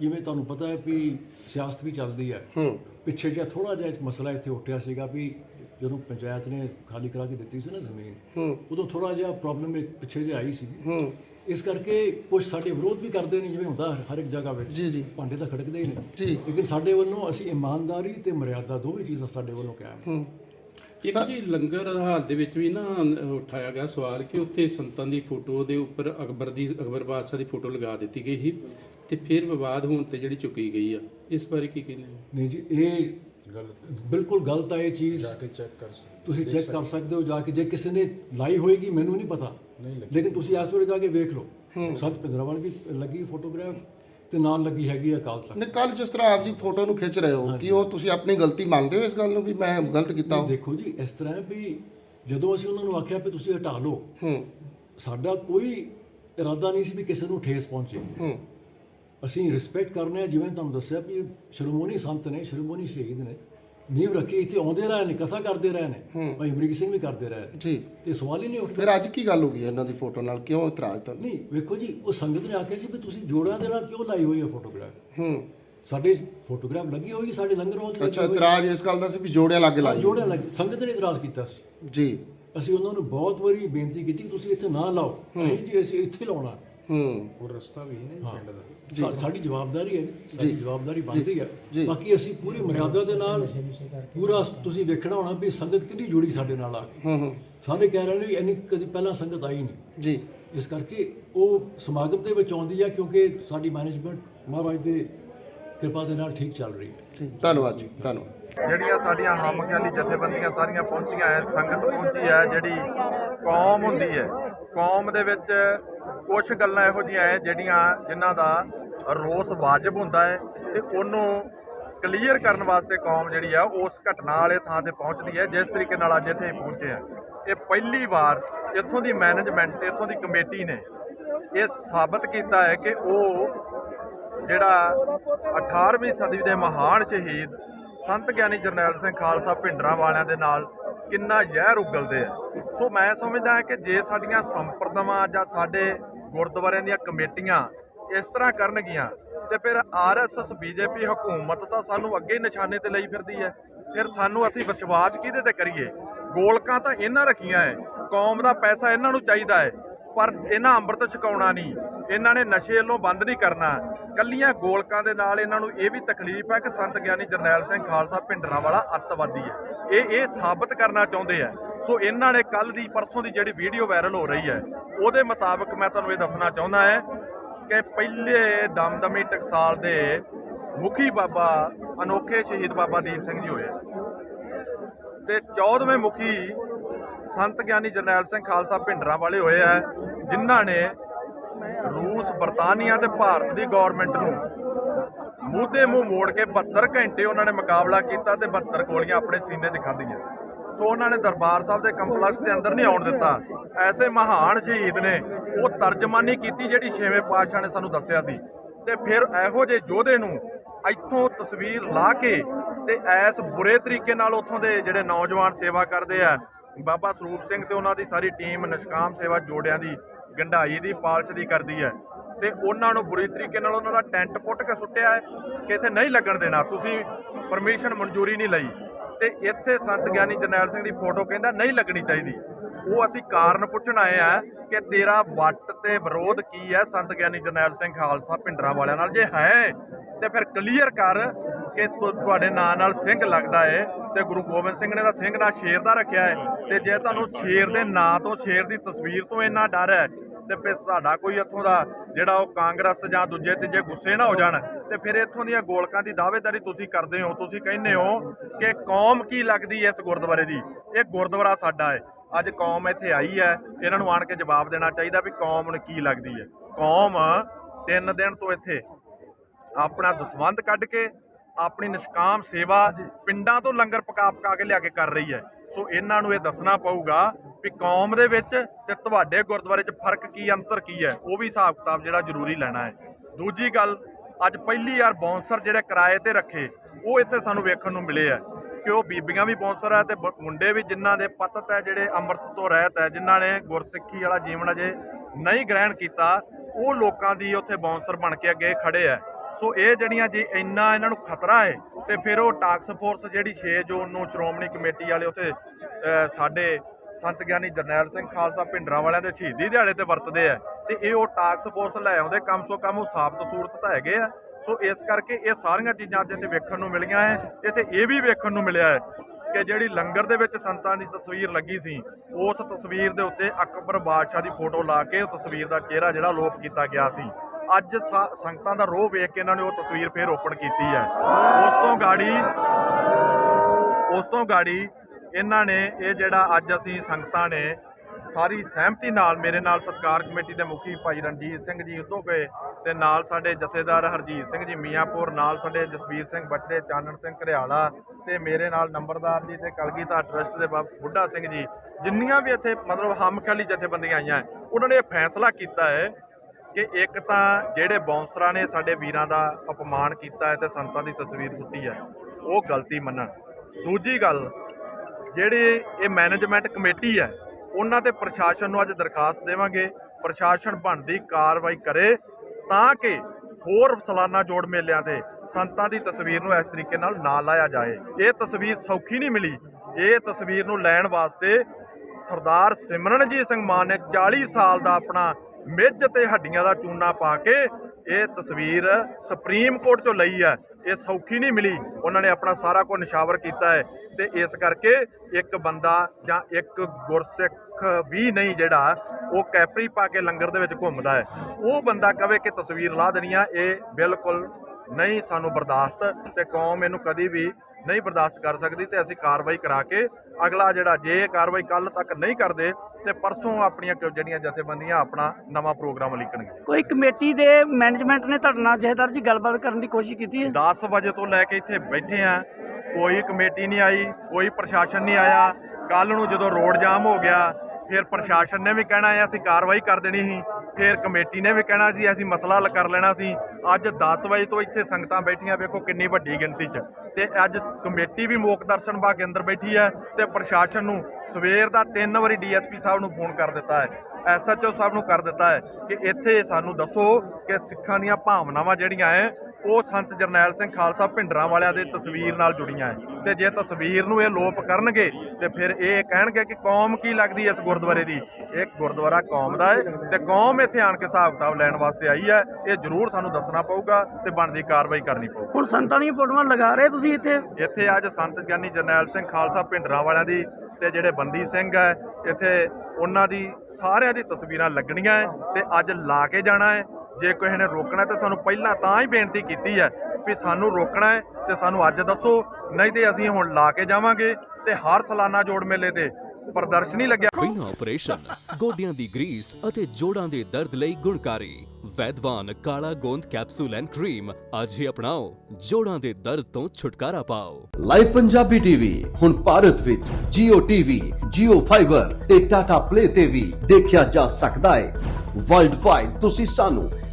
ਜਿਵੇਂ ਤੁਹਾਨੂੰ ਪਤਾ ਹੈ ਵੀ ਸਿਆਸਤ ਵੀ ਚੱਲਦੀ ਹੈ। ਹੂੰ। ਪਿੱਛੇ ਜਿਹਾ ਥੋੜਾ ਜਿਹਾ ਇੱਕ ਮਸਲਾ ਇੱਥੇ ਉੱਠਿਆ ਸੀਗਾ ਵੀ ਜਦੋਂ ਪੰਚਾਇਤ ਨੇ ਖਾਲੀ ਕਰਾ ਕੇ ਦਿੱਤੀ ਸੀ ਨਾ ਜ਼ਮੀਨ ਹੂੰ। ਉਦੋਂ ਥੋੜਾ ਜਿਹਾ ਪ੍ਰੋਬਲਮ ਇੱਕ ਪਿੱਛੇ ਜਿਹਾ ਆਈ ਸੀ। ਹੂੰ। ਇਸ ਕਰਕੇ ਕੁਝ ਸਾਡੇ ਵਿਰੋਧ ਵੀ ਕਰਦੇ ਨੇ ਜਿਵੇਂ ਹੁੰਦਾ ਹਰ- ਹਰ ਇੱਕ ਜਗ੍ਹਾ ਵਿੱਚ। ਜੀ ਜੀ। ਭਾਂਡੇ ਤਾਂ ਖੜਕਦੇ ਹੀ ਨੇ। ਜੀ। ਲੇਕਿਨ ਸਾਡੇ ਵੱਲੋਂ ਅਸੀਂ ਇਮਾਨਦਾਰੀ ਤੇ ਮਰਿਆਦਾ ਦੋਵੇਂ ਚੀਜ਼ਾਂ ਸਾਡੇ ਵੱਲੋਂ ਕਾਇਮ ਹੂੰ। ਇੱਕ ਜੀ ਲੰਗਰ ਹਾਲ ਦੇ ਵਿੱਚ ਵੀ ਨਾ ਅਹ, ਉਠਾਇਆ ਗਿਆ ਸਵਾਲ ਕਿ ਉੱਥੇ ਸੰਤਾਂ ਦੀ ਫੋਟੋ ਦੇ ਉੱਪਰ ਅਕਬਰ ਦੀ ਅਕਬਰ ਬਾਦਸ਼ਾਹ ਦੀ ਫੋਟੋ ਲਗਾ ਦਿੱਤੀ ਗਈ ਸੀ ਤੇ ਫਿਰ ਵਿਵਾਦ ਹੋਣ ਤੇ ਜਿਹੜੀ ਚੁੱਕੀ ਗਈ ਆ। ਇਸ ਬਾਰੇ ਕੀ ਕਹਿੰਦੇ ਹੋ ਨਹੀਂ ਜੀ ਇਹ ਬਿਲਕੁਲ ਗਲਤ ਹੈ ਇਹ ਚੀਜ਼। ਜਾ ਕੇ ਚੈੱਕ ਕਰ ਤੁਸੀਂ ਚੈੱਕ ਕਰ ਸਕਦੇ ਹੋ ਜਾ ਕੇ ਜੇ ਕਿਸੇ ਨੇ ਲਾਈ ਹੋਏਗੀ ਮੈਨੂੰ ਨਹੀਂ ਪਤਾ। ਲੇਕਿਨ ਤੁਸੀਂ ਇਸ ਵੇਲੇ ਜਾ ਕੇ ਵੇਖ ਲਓ। ਸਤ ਪਿੰਦਰਾਵਲ ਵੀ ਲੱਗੀ ਫੋਟੋਗ੍ਰਾਫ ਤੇ ਨਾਲ ਲੱਗੀ ਹੈਗੀ ਅਕਾਲ ਤਖਤ। ਨੇ ਕੱਲ ਜਿਸ ਤਰ੍ਹਾਂ ਆਪ ਜੀ ਫੋਟੋ ਨੂੰ ਖਿੱਚ ਰਹੇ ਹੋ ਕਿ ਉਹ ਤੁਸੀਂ ਆਪਣੀ ਗਲਤੀ ਮੰਨਦੇ ਹੋ ਇਸ ਗੱਲ ਨੂੰ ਵੀ ਮੈਂ ਗਲਤ ਕੀਤਾ ਦੇਖੋ ਜੀ ਇਸ ਤਰ੍ਹਾਂ ਵੀ ਜਦੋਂ ਅਸੀਂ ਉਹਨਾਂ ਨੂੰ ਆਖਿਆ ਵੀ ਤੁਸੀਂ ਹਟਾ ਲਓ ਹੂੰ। ਸਾਡਾ ਕੋਈ ਇਰਾਦਾ ਨਹੀਂ ਸੀ ਵੀ ਕਿਸੇ ਨੂੰ ਠੇਸ ਪਹੁੰਚੇ। ਹੂੰ। ਅਸੀਂ ਰਿਸਪੈਕਟ ਕਰਨੇ ਆ ਜਿਵੇਂ ਤੁਹਾਨੂੰ ਦੱਸਿਆ ਵੀ ਸ਼੍ਰੋਮਣੀ ਸੰਤ ਨੇ ਸ਼੍ਰੋਮਣੀ ਸ਼ਹੀਦ ਨੇ। ਨੀਂਹ ਰੱਖੀ ਇੱਥੇ ਆਉਂਦੇ ਰਹੇ ਨੇ ਕਥਾ ਕਰਦੇ ਰਹੇ ਨੇ ਭਾਈ ਅਮਰੀਕ ਸਿੰਘ ਵੀ ਕਰਦੇ ਰਹੇ ਨੇ। ਜੀ। ਤੇ ਸਵਾਲ ਹੀ ਨਹੀਂ ਉੱਠਦਾ। ਫਿਰ ਅੱਜ ਕੀ ਗੱਲ ਹੋ ਗਈ ਇਹਨਾਂ ਦੀ ਫੋਟੋ ਨਾਲ? ਕਿਉਂ ਇਤਰਾਜ਼ ਤੁਹਾਨੂੰ ਨਹੀਂ ਵੇਖੋ ਜੀ ਉਹ ਸੰਗਤ ਨੇ ਆਖਿਆ ਸੀ ਵੀ ਤੁਸੀਂ ਜੋੜਿਆਂ ਦੇ ਨਾਲ ਕਿਉਂ ਲਾਈ ਹੋਈ ਹੈ ਫੋਟੋਗ੍ਰਾਫ? ਹੂੰ। ਸਾਡੇ ਫੋਟੋਗ੍ਰਾਫ ਲੱਗੀ ਹੋਈ ਸਾਡੇ ਲੰਗਰ ਹਾਲ ਲੱਗੀ ਅੱਛਾ ਇਤਰਾਜ਼ ਇਸ ਗੱਲ ਦਾ ਸੀ ਵੀ ਜੋੜਿਆਂ ਲੱਗੇ ਲਾਈ ਜੋੜਿਆਂ ਲੱਗੀ। ਸੰਗਤ ਨੇ ਇਤਰਾਜ਼ ਕੀਤਾ ਸੀ। ਜੀ। ਅਸੀਂ ਉਹਨਾਂ ਨੂੰ ਬਹੁਤ ਵਾਰੀ ਬੇਨਤੀ ਕੀਤੀ ਤੁਸੀਂ ਇੱਥੇ ਨਾ ਲਾਓ। ਨਹੀਂ ਜੀ ਅਸੀਂ ਇੱਥੇ ਲਾਉਣਾ। ਹੂੰ। ਸਾ- ਸਾਡੀ ਜਵਾਬਦਾਰੀ ਹੈ ਜੀ, ਸਾਡੀ ਜਵਾਬਦਾਰੀ ਬਣਦੀ ਜੀ। ਹੈ ਬਾਕੀ ਅਸੀਂ ਪੂਰੀ ਮਰਿਆਦਾ ਦੇ ਨਾਲ ਪੂਰਾ ਤੁਸੀਂ ਵੇਖਣਾ ਹੋਣਾ ਵੀ ਸੰਗਤ ਕਿੰਨੀ ਜੁੜੀ ਸਾਡੇ ਨਾਲ ਆ ਕੇ ਹੂੰ ਹੂੰ। ਸਾਰੇ ਕਹਿ ਰਹੇ ਨੇ ਵੀ ਇੰਨੀ ਕਦੀ ਪਹਿਲਾਂ ਸੰਗਤ ਆਈ ਨਹੀਂ। ਜੀ। ਇਸ ਕਰਕੇ ਉਹ ਸਮਾਗਮ ਦੇ ਵਿੱਚ ਆਉਂਦੀ ਹੈ ਕਿਉਂਕਿ ਸਾਡੀ ਮੈਨੇਜਮੈਂਟ ਮਹਾਰਾਜ ਦੇ ਕਿਰਪਾ ਦੇ ਨਾਲ ਠੀਕ ਚੱਲ ਰਹੀ ਹੈ। ਠੀਕ ਧੰਨਵਾਦ ਜੀ। ਧੰਨਵਾਦ। ਜਿਹੜੀਆਂ ਸਾਡੀਆਂ ਹਮਖਿਆਲੀ ਜਥੇਬੰਦੀਆਂ ਸਾਰੀਆਂ ਪਹੁੰਚੀਆਂ ਹੈ ਸੰਗਤ ਪਹੁੰਚੀ ਹੈ ਜਿਹੜੀ ਕੌਮ ਹੁੰਦੀ ਹੈ ਕੌਮ ਦੇ ਵਿੱਚ ਕੁਝ ਗੱਲਾਂ ਇਹੋ ਜਿਹੀਆਂ ਹੈ ਜਿਹੜੀਆਂ ਜਿਨ੍ਹਾਂ ਦਾ ਰੋਸ ਵਾਜਬ ਹੁੰਦਾ ਹੈ ਤੇ ਉਹਨੂੰ ਕਲੀਅਰ ਕਰਨ ਵਾਸਤੇ ਕੌਮ ਜਿਹੜੀ ਆ ਉਸ ਘਟਨਾ ਵਾਲੇ ਥਾਂ ਤੇ ਪਹੁੰਚਦੀ ਹੈ ਜਿਸ ਤਰੀਕੇ ਨਾਲ ਅੱਜ ਇੱਥੇ ਪਹੁੰਚੇ ਆ। ਇਹ ਪਹਿਲੀ ਵਾਰ ਇੱਥੋਂ ਦੀ ਮੈਨੇਜਮੈਂਟ ਇੱਥੋਂ ਦੀ ਕਮੇਟੀ ਨੇ ਇਹ ਸਾਬਤ ਕੀਤਾ ਹੈ ਕਿ ਉਹ ਜਿਹੜਾ 18ਵੀਂ ਸਦੀ ਦੇ ਮਹਾਨ ਸ਼ਹੀਦ ਸੰਤ ਗਿਆਨੀ ਜਰਨੈਲ ਸਿੰਘ ਖਾਲਸਾ ਭਿੰਡਰਾਂ ਵਾਲਿਆਂ ਦੇ ਨਾਲ ਕਿੰਨਾ ਜ਼ਹਿਰ ਉਗਲਦੇ ਆ। ਸੋ ਮੈਂ ਸਮਝਦਾ ਕਿ ਜੇ ਸਾਡੀਆਂ ਸੰਪਰਦਾਵਾਂ ਜਾਂ ਸਾਡੇ ਗੁਰਦੁਆਰਿਆਂ ਦੀਆਂ ਕਮੇਟੀਆਂ ਇਸ ਤਰ੍ਹਾਂ ਕਰਨਗੀਆਂ, ਤੇ ਫਿਰ ਆਰਐਸਐਸ ਬੀਜੇਪੀ ਹਕੂਮਤ ਤਾਂ ਸਾਨੂੰ ਅੱਗੇ ਹੀ ਨਿਸ਼ਾਨੇ ਤੇ ਲਈ ਫਿਰਦੀ ਹੈ। ਫਿਰ ਸਾਨੂੰ ਅਸੀਂ ਵਿਸ਼ਵਾਸ ਕਿਹਦੇ ਤੇ ਕਰੀਏ? ਗੋਲਕਾਂ ਤਾਂ ਇਹਨਾਂ ਰੱਖੀਆਂ ਹੈ। ਕੌਮ ਦਾ ਪੈਸਾ ਇਹਨਾਂ ਨੂੰ ਚਾਹੀਦਾ ਹੈ। ਪਰ ਇਹਨਾਂ ਅੰਮ੍ਰਿਤ ਛਕਾਉਣਾ ਨਹੀਂ। ਇਹਨਾਂ ਨੇ ਨਸ਼ੇ ਵੱਲੋਂ ਬੰਦ ਨਹੀਂ ਕਰਨਾ। ਕੱਲੀਆਂ ਗੋਲਕਾਂ ਦੇ ਨਾਲ ਇਹਨਾਂ ਨੂੰ ਇਹ ਵੀ ਤਕਲੀਫ ਹੈ ਕਿ ਸੰਤ ਗਿਆਨੀ ਜਰਨੈਲ ਸਿੰਘ ਖਾਲਸਾ ਭਿੰਡਰਾਂ ਵਾਲਾ ਅੱਤਵਾਦੀ ਹੈ। ਇਹ ਇਹ ਸਾਬਤ ਕਰਨਾ ਚਾਹੁੰਦੇ ਆ ਸੋ ਇਹਨਾਂ ਨੇ ਕੱਲ ਦੀ ਪਰਸੋਂ ਦੀ ਜਿਹੜੀ ਵੀਡੀਓ ਵਾਇਰਲ ਹੋ ਰਹੀ ਹੈ, ਉਹਦੇ ਮੁਤਾਬਕ ਮੈਂ ਤੁਹਾਨੂੰ ਇਹ ਦੱਸਣਾ ਚਾਹੁੰਦਾ ਹੈ ਕਿ ਪਹਿਲੇ ਦਮਦਮੀ ਟਕਸਾਲ ਦੇ ਮੁਖੀ ਬਾਬਾ ਅਨੋਖੇ ਸ਼ਹੀਦ ਬਾਬਾ ਦੀਪ ਸਿੰਘ ਜੀ ਹੋਏ ਆ। ਤੇ 14ਵੇਂ ਮੁਖੀ ਸੰਤ ਗਿਆਨੀ ਜਰਨੈਲ ਸਿੰਘ ਖਾਲਸਾ ਭਿੰਡਰਾਂ ਵਾਲੇ ਹੋਏ ਆ, ਜਿਨ੍ਹਾਂ ਨੇ ਰੂਸ, ਬਰਤਾਨੀਆ ਤੇ ਭਾਰਤ ਦੀ ਗਵਰਨਮੈਂਟ ਨੂੰ ਮੂੰਹ ਮੂੰਹ ਮੋੜ ਕੇ 72 ਘੰਟੇ ਉਹਨਾਂ ਨੇ ਮੁਕਾਬਲਾ ਕੀਤਾ ਤੇ 72 ਗੋਲੀਆਂ ਆਪਣੇ ਸੀਨੇ 'ਚ ਖਾਧੀਆਂ। ਸੋ ਉਹਨਾਂ ਨੇ ਦਰਬਾਰ ਸਾਹਿਬ ਦੇ ਕੰਪਲੈਕਸ ਦੇ ਅੰਦਰ ਨਹੀਂ ਆਉਣ ਦਿੱਤਾ। ਐਸੇ ਮਹਾਨ ਸ਼ਹੀਦ ਨੇ ਉਹ ਤਰਜਮਾਨੀ ਕੀਤੀ ਜਿਹੜੀ ਛੇਵੇਂ ਪਾਤਸ਼ਾਹ ਨੇ ਸਾਨੂੰ ਦੱਸਿਆ ਸੀ। ਤੇ ਫਿਰ ਇਹੋ ਜਿਹੇ ਯੋਧੇ ਨੂੰ ਇੱਥੋਂ ਤਸਵੀਰ ਲਾ ਕੇ ਤੇ ਐਸ ਬੁਰੇ ਤਰੀਕੇ ਨਾਲ ਉੱਥੋਂ ਦੇ ਜਿਹੜੇ ਨੌਜਵਾਨ ਸੇਵਾ ਕਰਦੇ ਆ ਬਾਬਾ ਸਰੂਪ ਸਿੰਘ ਤੇ ਉਹਨਾਂ ਦੀ ਸਾਰੀ ਟੀਮ ਨਿਸ਼ਕਾਮ ਸੇਵਾ ਜੋੜਿਆਂ ਦੀ, ਗੰਢਾਈ ਦੀ, ਪਾਲਸ਼ ਦੀ ਕਰਦੀ ਹੈ। ਤੇ ਉਹਨਾਂ ਨੂੰ ਬੁਰੀ ਤਰੀਕੇ ਨਾਲ ਉਹਨਾਂ ਦਾ ਟੈਂਟ ਪੁੱਟ ਕੇ ਸੁੱਟਿਆ ਹੈ ਕਿ ਇੱਥੇ ਨਹੀਂ ਲੱਗਣ ਦੇਣਾ। ਤੁਸੀਂ ਪਰਮਿਸ਼ਨ ਮਨਜ਼ੂਰੀ ਨਹੀਂ ਲਈ। ਤੇ ਇੱਥੇ ਸੰਤ ਗਿਆਨੀ ਜਰਨੈਲ ਸਿੰਘ ਦੀ ਫੋਟੋ ਕਹਿੰਦਾ ਨਹੀਂ ਲੱਗਣੀ ਚਾਹੀਦੀ। ਉਹ ਅਸੀਂ ਕਾਰਨ ਪੁੱਛਣ ਆਏ ਆ ਕਿ ਤੇਰਾ ਵੱਟ ਤੇ ਵਿਰੋਧ ਕੀ ਹੈ? ਸੰਤ ਗਿਆਨੀ ਜਰਨੈਲ ਸਿੰਘ ਖਾਲਸਾ ਭਿੰਡਰਾਂ ਵਾਲਿਆਂ ਨਾਲ। ਜੇ ਹੈ, ਤੇ ਫਿਰ ਕਲੀਅਰ ਕਰ ਕਿ ਤੁਹਾਡੇ ਨਾਂ ਨਾਲ ਸਿੰਘ ਲੱਗਦਾ ਹੈ ਤੇ ਗੁਰੂ ਗੋਬਿੰਦ ਸਿੰਘ ਨੇ ਤਾਂ ਸਿੰਘ ਦਾ ਸ਼ੇਰ ਦਾ ਰੱਖਿਆ ਹੈ ਤੇ ਜੇ ਤੁਹਾਨੂੰ ਸ਼ੇਰ ਦੇ ਨਾਂ ਤੋਂ, ਸ਼ੇਰ ਦੀ ਤਸਵੀਰ ਤੋਂ ਇੰਨਾ ਡਰ ਹੈ ਤੇ ਫਿਰ ਸਾਡਾ ਕੋਈ ਇੱਥੋਂ ਦਾ ਜਿਹੜਾ ਉਹ ਕਾਂਗਰਸ ਜਾਂ ਦੂਜੇ ਤੀਜੇ ਗੁੱਸੇ ਨਾ ਹੋ ਜਾਣ ਤੇ ਫਿਰ ਇੱਥੋਂ ਦੀਆਂ ਗੋਲਕਾਂ ਦੀ ਦਾਅਵੇਦਾਰੀ ਤੁਸੀਂ ਕਰਦੇ ਹੋ, ਤੁਸੀਂ ਕਹਿੰਦੇ ਹੋ ਕਿ ਕੌਮ ਕੀ ਲੱਗਦੀ ਹੈ ਇਸ ਗੁਰਦੁਆਰੇ ਦੀ? ਇਹ ਗੁਰਦੁਆਰਾ ਸਾਡਾ ਹੈ ਅੱਜ ਕੌਮ ਇੱਥੇ ਆਈ ਹੈ, ਇਹਨਾਂ ਨੂੰ ਆਣ ਕੇ ਜਵਾਬ ਦੇਣਾ ਚਾਹੀਦਾ ਵੀ ਕੌਮ ਨੂੰ ਕੀ ਲੱਗਦੀ ਹੈ ਕੌਮ ਤਿੰਨ ਦਿਨ ਤੋਂ ਇੱਥੇ ਆਪਣਾ ਦਸਵੰਧ ਕੱਢ ਕੇ ਆਪਣੀ ਨਿਸ਼ਕਾਮ ਸੇਵਾ ਪਿੰਡਾਂ ਤੋਂ ਲੰਗਰ ਪਕਾ ਪਕਾ ਕੇ ਲਿਆ ਕੇ ਕਰ ਰਹੀ ਹੈ। ਸੋ ਇਹਨਾਂ ਨੂੰ ਇਹ ਦੱਸਣਾ ਪਊਗਾ ਵੀ ਕੌਮ ਦੇ ਵਿੱਚ ਤੇ ਤੁਹਾਡੇ ਗੁਰਦੁਆਰੇ 'ਚ ਫ਼ਰਕ ਕੀ ਅੰਤਰ ਕੀ ਹੈ ਉਹ ਵੀ ਹਿਸਾਬ ਕਿਤਾਬ ਜਿਹੜਾ ਜ਼ਰੂਰੀ ਲੈਣਾ ਹੈ। ਦੂਜੀ ਗੱਲ ਅੱਜ ਪਹਿਲੀ ਵਾਰ ਬੌਂਸਰ ਜਿਹੜੇ ਕਿਰਾਏ ਤੇ ਰੱਖੇ ਉਹ ਇੱਥੇ ਸਾਨੂੰ ਵੇਖਣ ਨੂੰ ਮਿਲੇ ਆ ਕਿ ਉਹ ਬੀਬੀਆਂ ਵੀ ਬੌਂਸਰ ਹੈ ਤੇ ਮੁੰਡੇ ਵੀ ਜਿਨ੍ਹਾਂ ਦੇ ਪਤਤ ਹੈ ਜਿਹੜੇ ਅੰਮ੍ਰਿਤ ਤੋਂ ਰਹਿਤ ਹੈ ਜਿਨ੍ਹਾਂ ਨੇ ਗੁਰਸਿੱਖੀ ਵਾਲਾ ਜੀਵਨ ਅਜੇ ਨਹੀਂ ਗ੍ਰਹਿਣ ਕੀਤਾ ਉਹ ਲੋਕਾਂ ਦੀ ਉੱਥੇ ਬੌਂਸਰ ਬਣ ਕੇ ਅੱਗੇ ਖੜੇ ਆ ਸੋ ਇਹ ਜਿਹੜੀਆਂ ਜੇ ਇੰਨਾ ਇਹਨਾਂ ਨੂੰ ਖਤਰਾ ਹੈ ਤੇ ਫਿਰ ਉਹ ਟਾਕਸ ਫੋਰਸ ਜਿਹੜੀ 6 ਜੂਨ ਨੂੰ ਸ਼੍ਰੋਮਣੀ ਕਮੇਟੀ ਵਾਲੇ ਉੱਥੇ ਸਾਡੇ ਸੰਤ ਗਿਆਨੀ ਜਰਨੈਲ ਸਿੰਘ ਖਾਲਸਾ ਭਿੰਡਰਾਂ ਵਾਲਿਆਂ ਦੇ ਸ਼ਹੀਦੀ ਦਿਹਾੜੇ ਤੇ ਵਰਤਦੇ ਆ ਤੇ ਇਹ ਉਹ ਟਾਕਸ ਫੋਰਸ ਲੈ ਆਉਂਦੇ, ਕਮ ਸੋ ਕਮ ਉਹ ਸਾਬਤ ਸੂਰਤ ਤਾਂ ਹੈਗੇ ਆ। ਸੋ ਇਸ ਕਰਕੇ ਇਹ ਸਾਰੀਆਂ ਚੀਜ਼ਾਂ ਅੱਜ ਇੱਥੇ ਵੇਖਣ ਨੂੰ ਮਿਲੀਆਂ ਹੈ ਇੱਥੇ ਇਹ ਵੀ ਵੇਖਣ ਨੂੰ ਮਿਲਿਆ ਹੈ ਕਿ ਜਿਹੜੀ ਲੰਗਰ ਦੇ ਵਿੱਚ ਸੰਤਾਂ ਦੀ ਤਸਵੀਰ ਲੱਗੀ ਸੀ, ਉਸ ਤਸਵੀਰ ਦੇ ਉੱਤੇ ਅਕਬਰ ਬਾਦਸ਼ਾਹ ਦੀ ਫੋਟੋ ਲਾ ਕੇ ਉਹ ਤਸਵੀਰ ਦਾ ਚਿਹਰਾ ਜਿਹੜਾ ਲੋਪ ਕੀਤਾ ਗਿਆ ਸੀ। ਅੱਜ ਸਾ- ਸੰਗਤਾਂ ਦਾ ਰੋਹ ਵੇਖ ਕੇ ਇਹਨਾਂ ਨੇ ਉਹ ਤਸਵੀਰ ਫੇਰ ਓਪਨ ਕੀਤੀ ਹੈ। ਉਸ ਤੋਂ ਗਾੜੀ, ਉਸ ਤੋਂ ਗਾੜੀ ਇਹਨਾਂ ਨੇ ਇਹ ਜਿਹੜਾ ਅੱਜ ਅਸੀਂ ਸੰਗਤਾਂ ਨੇ ਸਾਰੀ ਸਹਿਮਤੀ ਨਾਲ ਮੇਰੇ ਨਾਲ ਸਤਕਾਰ ਕਮੇਟੀ ਦੇ ਮੁਖੀ ਭਾਈ ਰਣਜੀਤ ਸਿੰਘ ਜੀ ਉਦੋਂ ਗਏ ਤੇ ਨਾਲ ਸਾਡੇ ਜਥੇਦਾਰ ਹਰਜੀਤ ਸਿੰਘ ਜੀ ਮੀਆਂਪੁਰ, ਨਾਲ ਸਾਡੇ ਜਸਬੀਰ ਸਿੰਘ ਬੱਚੜੇ ਚਾਨਣ ਸਿੰਘ ਘਰਿਆਲਾ ਤੇ ਮੇਰੇ ਨਾਲ ਨੰਬਰਦਾਰ ਜੀ ਤੇ ਕਲਗੀਧਰ ਟਰਸਟ ਦੇ ਬਾ- ਬੁੱਢਾ ਸਿੰਘ ਜੀ, ਜਿੰਨੀਆਂ ਵੀ ਇੱਥੇ ਮਤਲਬ ਹਮਖਿਆਲੀ ਜਥੇਬੰਦੀਆਂ ਆਈਆਂ, ਉਹਨਾਂ ਨੇ ਇਹ ਫੈਸਲਾ ਕੀਤਾ ਹੈ ਕਿ ਇੱਕ ਤਾਂ ਜਿਹੜੇ ਬੌਂਸਰਾਂ ਨੇ ਸਾਡੇ ਵੀਰਾਂ ਦਾ ਅਪਮਾਨ ਕੀਤਾ ਹੈ ਤੇ ਸੰਤਾਂ ਦੀ ਤਸਵੀਰ ਸੁੱਟੀ ਹੈ, ਉਹ ਗਲਤੀ ਮੰਨਣ। ਦੂਜੀ ਗੱਲ, ਜਿਹੜੀ ਇਹ ਮੈਨੇਜਮੈਂਟ ਕਮੇਟੀ ਹੈ, ਉਹਨਾਂ ਤੇ ਪ੍ਰਸ਼ਾਸਨ ਨੂੰ ਅੱਜ ਦਰਖਾਸਤ ਦੇਵਾਂਗੇ, ਪ੍ਰਸ਼ਾਸਨ ਬਣਦੀ ਕਾਰਵਾਈ ਕਰੇ ਤਾਂ ਕਿ ਹੋਰ ਸਾਲਾਨਾ ਜੋੜ ਮੇਲਿਆਂ ਤੇ ਸੰਤਾਂ ਦੀ ਤਸਵੀਰ ਨੂੰ ਇਸ ਤਰੀਕੇ ਨਾਲ ਨਾ ਲਾਇਆ ਜਾਏ। ਇਹ ਤਸਵੀਰ ਸੌਖੀ ਨਹੀਂ ਮਿਲੀ। ਇਹ ਤਸਵੀਰ ਨੂੰ ਲੈਣ ਵਾਸਤੇ ਸਰਦਾਰ ਸਿਮਰਨਜੀਤ ਸਿੰਘ ਮਾਨ ਨੇ 40 ਸਾਲ ਦਾ ਆਪਣਾ ਮਿੱਝ ਤੇ ਹੱਡੀਆਂ ਦਾ ਚੂਨਾ ਪਾ ਕੇ ਇਹ ਤਸਵੀਰ ਸੁਪਰੀਮ ਕੋਰਟ ਤੋਂ ਲਈ ਹੈ। ਇਹ ਸੌਖੀ ਨਹੀਂ ਮਿਲੀ। ਉਹਨਾਂ ਨੇ ਆਪਣਾ ਸਾਰਾ ਕੁਝ ਨਿਸ਼ਾਵਰ ਕੀਤਾ ਹੈ ਤੇ ਇਸ ਕਰਕੇ ਇੱਕ ਬੰਦਾ ਜਾਂ ਇੱਕ ਗੁਰਸਿੱਖ ਵੀ ਨਹੀਂ ਜਿਹੜਾ, ਉਹ ਕੈਪਰੀ ਪਾ ਕੇ ਲੰਗਰ ਦੇ ਵਿੱਚ ਘੁੰਮਦਾ ਹੈ। ਉਹ ਬੰਦਾ ਕਵੇ ਕਿ ਤਸਵੀਰ ਲਾ ਦੇਣੀ ਆ, ਇਹ ਬਿਲਕੁਲ ਨਹੀਂ ਸਾਨੂੰ ਬਰਦਾਸ਼ਤ ਤੇ ਕੌਮ ਇਹਨੂੰ ਕਦੀ ਵੀ ਨਹੀਂ ਬਰਦਾਸ਼ਤ ਕਰ ਸਕਦੀ ਤੇ ਅਸੀਂ ਕਾਰਵਾਈ ਕਰਾ ਕੇ ਅਗਲਾ ਜਿਹੜਾ ਜੇ ਕਾਰਵਾਈ ਕੱਲ ਤੱਕ ਨਹੀਂ ਕਰਦੇ ਤੇ ਪਰਸੋਂ ਆਪਣੀਆਂ ਜਿਹੜੀਆਂ ਜਥੇਬੰਦੀਆਂ ਆਪਣਾ ਨਵਾਂ ਪ੍ਰੋਗਰਾਮ ਲਿਖਣਗੇ ਕੋਈ ਕਮੇਟੀ ਦੇ ਮੈਨੇਜਮੈਂਟ ਨੇ ਤੁਹਾਡੇ ਨਾਲ ਜਥੇਦਾਰ ਜੀ ਗੱਲਬਾਤ ਕਰਨ ਦੀ ਕੋਸ਼ਿਸ਼ ਕੀਤੀ ਹੈ? 10 ਵਜੇ ਤੋਂ ਲੈ ਕੇ ਇੱਥੇ ਬੈਠੇ ਆ ਕੋਈ ਕਮੇਟੀ ਨਹੀਂ ਆਈ ਕੋਈ ਪ੍ਰਸ਼ਾਸਨ ਨਹੀਂ ਆਇਆ। ਕੱਲ ਨੂੰ ਜਦੋਂ ਰੋਡ ਜਾਮ ਹੋ ਗਿਆ ਫਿਰ ਪ੍ਰਸ਼ਾਸਨ ਨੇ ਵੀ ਕਹਿਣਾ ਹੈ ਅਸੀਂ ਕਾਰਵਾਈ ਕਰ ਦੇਣੀ ਸੀ। ਫਿਰ ਕਮੇਟੀ ਨੇ ਵੀ ਕਹਿਣਾ ਸੀ, ਅਸੀਂ ਮਸਲਾ ਹੱਲ ਕਰ ਲੈਣਾ ਸੀ। ਅੱਜ 10 ਵਜੇ ਤੋਂ ਇੱਥੇ ਸੰਗਤਾਂ ਬੈਠੀਆਂ, ਵੇਖੋ ਕਿੰਨੀ ਵੱਡੀ ਗਿਣਤੀ 'ਚ। ਤੇ ਅੱਜ ਕਮੇਟੀ ਵੀ ਮੋਕ ਦਰਸ਼ਨ ਬਾਗ ਅੰਦਰ ਬੈਠੀ ਹੈ ਤੇ ਪ੍ਰਸ਼ਾਸਨ ਨੂੰ ਸਵੇਰ ਦਾ ਤਿੰਨ ਵਾਰੀ ਡੀਐਸਪੀ ਸਾਹਿਬ ਨੂੰ ਫੋਨ ਕਰ ਦਿੱਤਾ ਹੈ। ਐਸਐਚਓ ਸਾਹਿਬ ਨੂੰ ਕਰ ਦਿੱਤਾ ਹੈ ਕਿ ਇੱਥੇ ਸਾਨੂੰ ਦੱਸੋ ਕਿ ਸਿੱਖਾਂ ਦੀਆਂ ਭਾਵਨਾਵਾਂ ਜਿਹੜੀਆਂ ਹੈ ਉਹ ਸੰਤ ਜਰਨੈਲ ਸਿੰਘ ਖਾਲਸਾ ਭਿੰਡਰਾਂ ਵਾਲਿਆਂ ਦੇ ਤਸਵੀਰ ਨਾਲ ਜੁੜੀਆਂ ਹੈ। ਤੇ ਜੇ ਤਸਵੀਰ ਨੂੰ ਇਹ ਲੋਪ ਕਰਨਗੇ ਤੇ ਫਿਰ ਇਹ ਕਹਿਣਗੇ ਕਿ ਕੌਮ ਕੀ ਲੱਗਦੀ ਇਸ ਗੁਰਦੁਆਰੇ ਦੀ? ਇਹ ਗੁਰਦੁਆਰਾ ਕੌਮ ਦਾ ਹੈ ਤੇ ਕੌਮ ਇੱਥੇ ਆਣ ਕੇ ਹਿਸਾਬ ਕਿਤਾਬ ਲੈਣ ਵਾਸਤੇ ਆਈ ਹੈ। ਇਹ ਜ਼ਰੂਰ ਸਾਨੂੰ ਦੱਸਣਾ ਪਊਗਾ ਤੇ ਬਣਦੀ ਕਾਰਵਾਈ ਕਰਨੀ ਪਊਗੀ ਹੁਣ ਸੰਤਾਂ ਦੀਆਂ ਫੋਟੋਆਂ ਲਗਾ ਰਹੇ ਤੁਸੀਂ ਇੱਥੇ? ਇੱਥੇ ਅੱਜ ਸੰਤ ਗਿਆਨੀ ਜਰਨੈਲ ਸਿੰਘ ਖਾਲਸਾ ਭਿੰਡਰਾਂ ਵਾਲਿਆਂ ਦੀ ਤੇ ਜਿਹੜੇ ਬੰਦੀ ਸਿੰਘ ਹੈ ਇੱਥੇ ਉਹਨਾਂ ਦੀ ਸਾਰਿਆਂ ਦੀ ਤਸਵੀਰਾਂ ਲੱਗਣੀਆਂ ਤੇ ਅੱਜ ਲਾ ਕੇ ਜਾਣਾ ਹੈ। ਜੇ ਕਿਸੇ ਨੇ ਰੋਕਣਾ ਤੇ ਸਾਨੂੰ ਪਹਿਲਾਂ ਤਾਂ ਹੀ ਬੇਨਤੀ ਕੀਤੀ ਹੈ ਵੀ ਸਾਨੂੰ ਰੋਕਣਾ ਹੈ ਤੇ ਸਾਨੂੰ ਅੱਜ ਦੱਸੋ ਨਹੀਂ ਤੇ ਅਸੀਂ ਹੁਣ ਲਾ ਕੇ ਜਾਵਾਂਗੇ ਤੇ ਹਰ ਸਾਲਾਨਾ ਜੋੜ ਮੇਲੇ ਤੇ ਪ੍ਰਦਰਸ਼ਨੀ ਲੱਗਿਆ। ਬਿਨਾਂ ਆਪਰੇਸ਼ਨ ਗੋਡਿਆਂ ਦੀ ਗਰੀਸ ਅਤੇ ਜੋੜਾਂ ਦੇ ਦਰਦ ਲਈ ਗੁਣਕਾਰੀ। ਵੈਦਵਾਨ ਕਾਲਾ ਗੋਂਦ ਕੈਪਸੂਲ ਐਂਡ ਕਰੀਮ ਅੱਜ ਹੀ ਅਪਣਾਓ ਜੋੜਾਂ ਦੇ ਦਰਦ ਤੋਂ ਛੁਟਕਾਰਾ ਪਾਓ। ਲਾਈਵ ਪੰਜਾਬੀ ਟੀਵੀ ਹੁਣ ਭਾਰਤ ਵਿੱਚ Jio TV, Jio Fiber ਤੇ Tata Play ਤੇ ਵੀ ਦੇਖਿਆ ਜਾ ਸਕਦਾ ਹੈ। ਵਰਲਡ ਵਾਈਡ ਤੁਸੀਂ ਸਾਨੂੰ